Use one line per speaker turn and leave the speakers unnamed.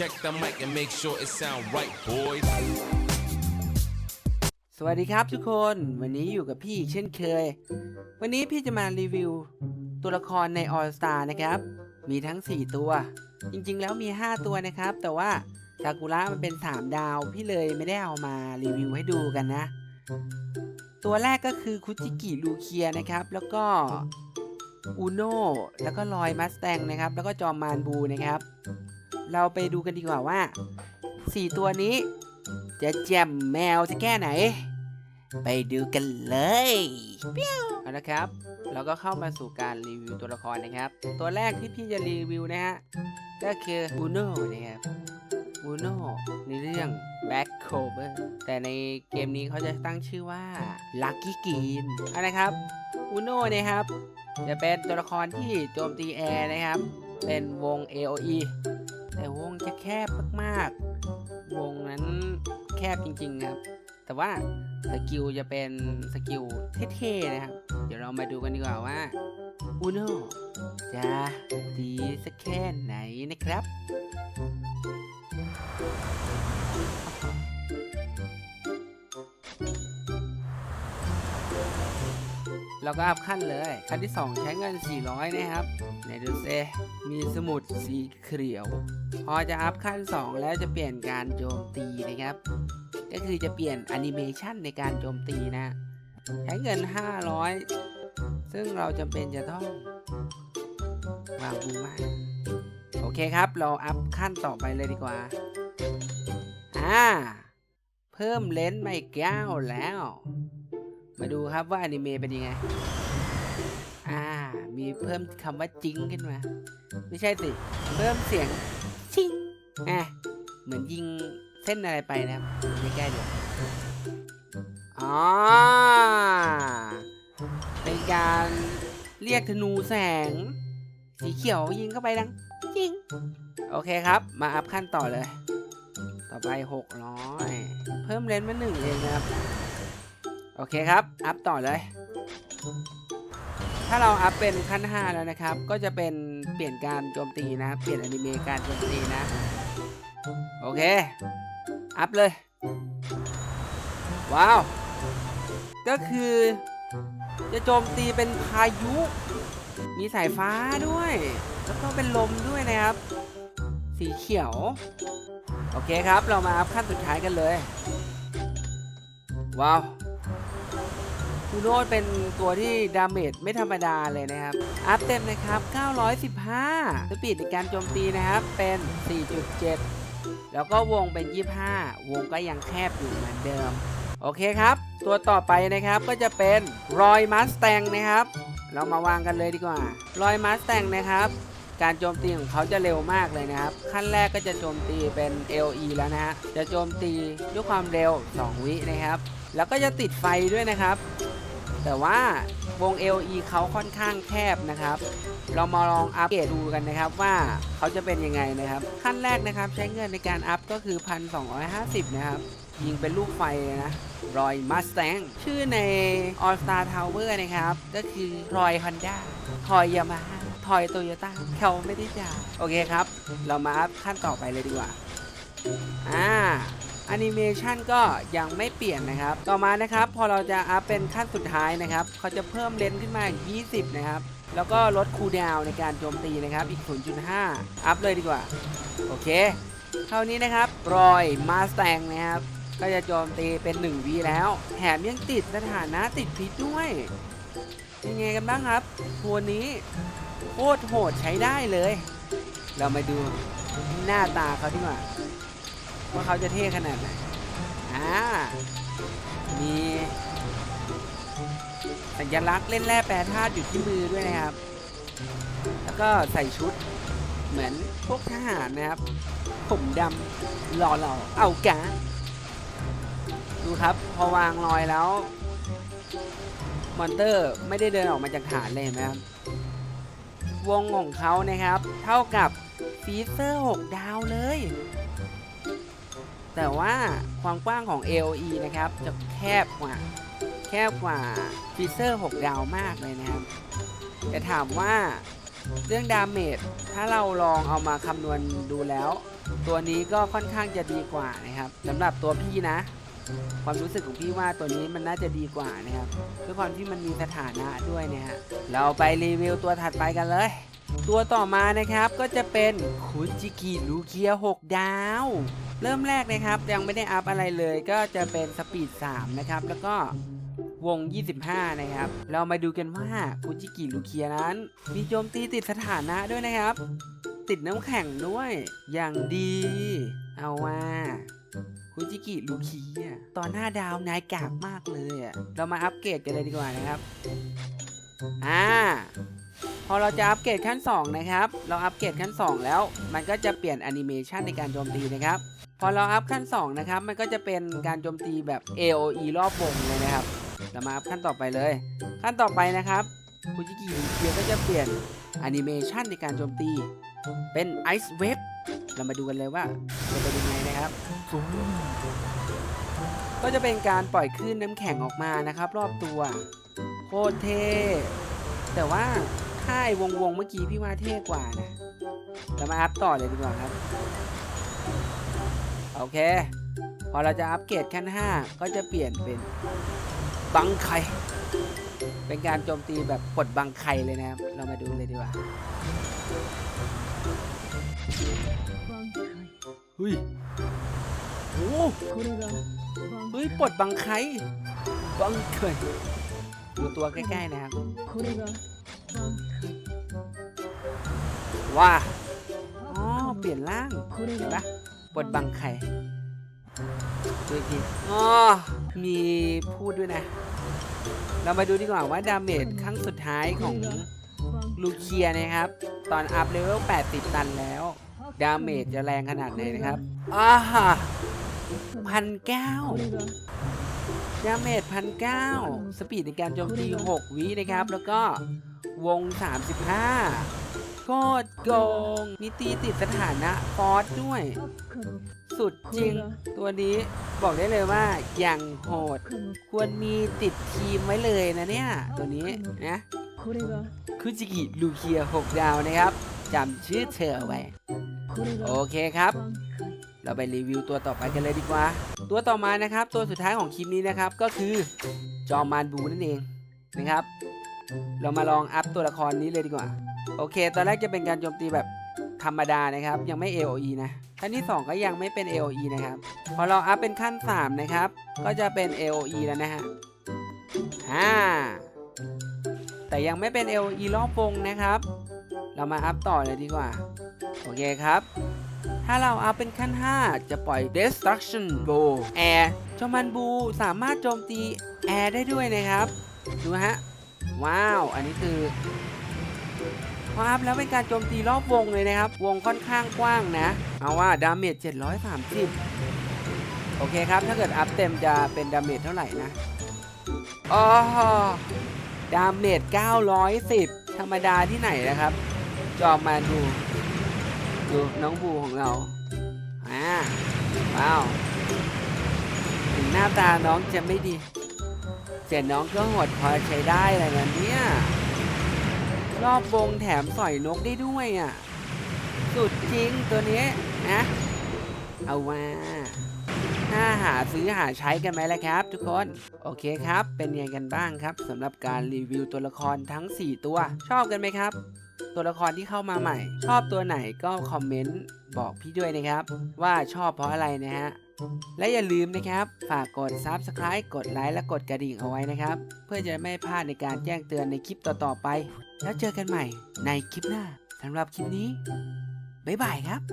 Check the mic and make sure it sound right, boys.
สวัสดีครับทุกคนวันนี้อยู่กับพี่เช่นเคย วันนี้พี่จะมารีวิว ตัวละครใน All Star นะครับ มีทั้ง 4 ตัว จริงๆ แล้วมี 5 ตัวนะครับ แต่ว่าซากุระมันเป็น 3 ดาว พี่เลยไม่ได้เอามารีวิวให้ดูกันนะ ตัวแรกก็คือคุจิกิลูเคียนะครับ แล้วก็อูโน่แล้วก็ลอยมัสแตงนะครับ แล้วก็จอมมานบูนะครับ เราไปดูกันดีกว่าว่า 4 ตัวนี้ จะแจ่มแมวจะแค่ไหน ไปดูกันเลยเปี้ยวเอาละครับ เราก็เข้ามาสู่การรีวิวตัวละครนะครับ ตัวแรกที่พี่จะรีวิวนะฮะ ก็คืออูโน่นะครับอูโน่ในเรื่อง Back Cover แต่ในเกมนี้เขาจะตั้งชื่อว่า Lucky Green เอาละครับอูโน่เนี่ยครับ จะเป็นตัวละครที่โจมตีแอร์นะครับ เป็นวง AOE แต่วงจะแคบมากๆ วงนั้นแคบจริงๆครับ แต่ว่าสกิลจะเป็นสกิลเท่ๆนะครับ เดี๋ยวเรามาดูกันดีกว่าว่าอูโนจะดีสักแค่ไหนนะครับ เราก็อัพขั้นเลย ขั้นที่ 2 ใช้เงิน 400 นะครับไหนดูเซมีสมุดสีเขียว พอจะอัพขั้น 2 แล้วจะเปลี่ยนการโจมตีนะครับ ก็คือจะเปลี่ยนแอนิเมชันในการโจมตีนะ ใช้เงิน 500 ซึ่งเราจำเป็นจะต้องวางบูมาโอเคครับ เราอัพขั้นต่อไปเลยดีกว่า อ่า เพิ่มเลนส์ไม่แก้วแล้ว มาดูครับว่าอนิเมะเป็นยังไง อ่า มีเพิ่มคำว่าจิงขึ้นมา ไม่ใช่สิ เพิ่มเสียงชิงอะเหมือนยิงเส้นอะไรไปนะครับใกล้เดี๋ยวอ๋อเป็นการเรียกธนูแสง สีเขียวยิงเข้าไปดังจิง โอเคครับ มาอัพขั้นต่อเลย ต่อไป 600 เพิ่มเลนมาหนึ่งเองนะครับ โอเคครับ อัพต่อเลย ถ้าเราอัพเป็นขั้น 5 แล้วนะครับ ก็จะเป็นเปลี่ยนการโจมตีนะ เปลี่ยนอนิเมะการโจมตีนะ โอเค อัพเลย ว้าว ก็คือ จะโจมตีเป็นพายุ มีสายฟ้าด้วย แล้วก็เป็นลมด้วยนะครับ สีเขียว โอเคครับ เรามาอัพขั้นสุดท้ายกันเลย ว้าว คูโนดเป็นตัวที่ดาเมจไม่ธรรมดาเลยนะครับ อัพเต็มนะครับ 915 สปีดในการโจมตีนะครับ เป็น 4.7 แล้วก็วงเป็น 25 วงก็ยังแคบอยู่เหมือนเดิม โอเคครับ ตัวต่อไปนะครับก็จะเป็นรอยมัสแตงนะครับ เรามาวางกันเลยดีกว่า รอยมัสแตงนะครับการโจมตีของเขาจะเร็วมากเลยนะครับ ขั้นแรกก็จะโจมตีเป็น LE แล้วนะฮะ จะโจมตีด้วยความเร็ว 2 วินะครับ แล้วก็จะติดไฟด้วยนะครับ แต่ว่าวง LE เขาค่อนข้างแคบนะครับ เรามาลองอัปเกรดดูกันนะครับว่าเขาจะเป็นยังไงนะครับ ขั้นแรกนะครับใช้เงินในการอัพก็คือ 1,250 นะครับ ยิงเป็นลูกไฟเลยนะรอยมัสแตงชื่อใน All Star Tower นะครับ ก็คือรอยฮอนด้าทอยยามาฮ่าทอยโตโยต้าเขาไม่ได้จ่าโอเคครับ เรามาอัพขั้นต่อไปเลยดีกว่าอ่า แอนิเมชันก็ยังไม่เปลี่ยนนะครับ ต่อมานะครับพอเราจะอัพเป็นขั้นสุดท้ายนะครับเขาจะเพิ่มเลนส์ขึ้นมาอีก20 นะครับ แล้วก็ลดคูลดาวในการโจมตีนะครับอีก 0.5 อัพเลยดีกว่า โอเคเท่านี้นะครับรอยมาสแตงนะครับ ก็จะโจมตีเป็น1วีแล้วแถมยังติดสถานะติดพิษด้วยยังไงกันบ้างครับตัวนี้โคตรโหดใช้ได้เลย เรามาดูหน้าตาเขาดีกว่า ว่าเขาจะเท่ขนาดไหนอ่ามีสัญลักษณ์เล่นแร่แปรธาตุอยู่ที่มือด้วยนะครับ แล้วก็ใส่ชุดเหมือนพวกทหารนะครับ ผมดำหล่อเหล่าเอากะดูครับพอวางรอยแล้วมอนเตอร์ไม่ได้เดินออกมาจากฐานเลยเห็นไหมครับ วงของเขานะครับ เท่ากับฟีเซอร์ 6 ดาวเลย แต่ว่าความกว้างของ AOE นะครับ จะแคบกว่า แคบกว่าฟีเซอร์6ดาวมากเลยนะครับ แต่ถามว่าเรื่องดาเมจถ้าเราลองเอามาคำนวณดูแล้ว ตัวนี้ก็ค่อนข้างจะดีกว่านะครับสำหรับตัวพี่นะ ความรู้สึกของพี่ว่าตัวนี้มันน่าจะดีกว่านะครับด้วยความที่มันมีสถานะด้วยนะฮะเราไปรีวิวตัวถัดไปกันเลย ตัวต่อมานะครับก็จะเป็นคุจิกิลูเคีย6ดาว เริ่มแรกนะครับยังไม่ได้อัพอะไรเลยก็จะเป็นสปีด 3 นะครับ แล้วก็วง 25 นะครับ เรามาดูกันว่าคุจิกิลูเคียนั้น มีโจมตีติดสถานะด้วยนะครับ ติดน้ำแข็งด้วยอย่างดี เอาว่าคุจิกิลูเคียตอนหน้าดาวนายกากมากเลยอะเรามาอัปเกรดกันเลยดีกว่านะครับอ่า พอเราจะอัปเกรดขั้น 2 นะครับ เราอัปเกรดขั้น 2 แล้ว มันก็จะเปลี่ยนแอนิเมชันในการโจมตีนะครับ พอเราอัพขั้น 2 นะครับ มันก็จะเป็นการโจมตีแบบ AOE รอบวงเลยนะครับ เรามาอัพขั้นต่อไปเลย ขั้นต่อไปนะครับคุจิกิเคียก็จะเปลี่ยนแอนิเมชันในการโจมตี เป็น Ice Wave เรามาดูกันเลยว่าจะเป็นยังไงนะครับ ก็จะเป็นการปล่อยคลื่นน้ำแข็งออกมานะครับ รอบตัว โคตรเท่แต่ว่า ใช่วงวงเมื่อกี้พี่ว่าเท่กว่านะเรามาอัพต่อเลยดีกว่าครับ โอเค พอเราจะอัพเกรดขั้น 5 ก็จะเปลี่ยนเป็นบังไข่เป็นการโจมตีแบบปลดบังไข่เลยนะครับ เรามาดูเลยดีกว่าเฮ้ยโอ้เฮ้ยปลดบังไข่บังไข่ดูตัวใกล้ๆนะครับ ว้าอ๋อ เปลี่ยนร่างเห็ปะบทบังไข่ดูอีกทีอ๋อ มีพูดด้วยนะ เรามาดูดีกว่าว่าดาเมจครั้งสุดท้ายของลูเคียนะครับ ตอนอัพเลเวล80 ตันแล้ว ดาเมจจะแรงขนาดไหนนะครับอ้าฮ่าพันเก้าดาเมจพันเก้าสปีดในการโจมตี 6 วินะครับ แล้วก็ วง 35 โคตรโกงมิตีติดสถานะฟอสด้วย สุดจริง ตัวนี้บอกได้เลยว่าอย่างโหด ควรมีติดทีมไว้เลยนะเนี่ย ตัวนี้นะคุจิกิลูเคีย 6 ดาวนะครับจำชื่อเธอไว้ โอเคครับเราไปรีวิวตัวต่อไปกันเลยดีกว่า ตัวต่อมานะครับ ตัวสุดท้ายของคลิปนี้นะครับ ก็คือจอมานบูนั่นเองนะครับ เรามาลองอัพตัวละครนี้เลยดีกว่า โอเค ตอนแรกจะเป็นการโจมตีแบบธรรมดานะครับ ยังไม่ AOE นะขั้นที่ 2 ก็ยังไม่เป็น AOE นะครับ พอเราอัพเป็นขั้น 3 นะครับ ก็จะเป็น AOE แล้วนะฮะอ่าแต่ยังไม่เป็น AOE รอบวงนะครับ เรามาอัพต่อเลยดีกว่า โอเคครับ ถ้าเราอัพเป็นขั้น 5 จะปล่อย Destruction Bow Air จอมันบูสามารถโจมตี Air ได้ด้วยนะครับ ดูฮะ ว้าว อันนี้คือพออัพแล้วเป็นการโจมตีรอบวงเลยนะครับ วงค่อนข้างกว้างนะ เอาว่าดาเมจ730 โอเคครับ ถ้าเกิดอัพเต็มจะเป็นดาเมจเท่าไหร่นะอ๋อดาเมจ910 ธรรมดาที่ไหนนะครับ จอมมาดู ดูน้องบูของเราอ่าว้าว ถึงหน้าตาน้องจะไม่ดี แต่น้องก็โหดพอใช้ได้เลยนะเนี่ยรอบวงแถมสอยนกได้ด้วยอะ สุดจริงตัวนี้นะเอาว่าถ้าหาซื้อหาใช้กันไหมล่ะครับ ทุกคน โอเคครับ เป็นยังไงกันบ้างครับสำหรับการรีวิวตัวละครทั้ง 4 ตัว ชอบกันไหมครับ ตัวละครที่เข้ามาใหม่ ชอบตัวไหนก็คอมเมนต์บอกพี่ด้วยนะครับ ว่าชอบเพราะอะไรนะฮะ และอย่าลืมนะครับ ฝากกด Subscribe กดไลค์และกดกระดิ่งเอาไว้นะครับ เพื่อจะไม่พลาดในการแจ้งเตือนในคลิปต่อๆไป แล้วเจอกันใหม่ในคลิปหน้าสำหรับคลิปนี้ บ๊ายบายครับ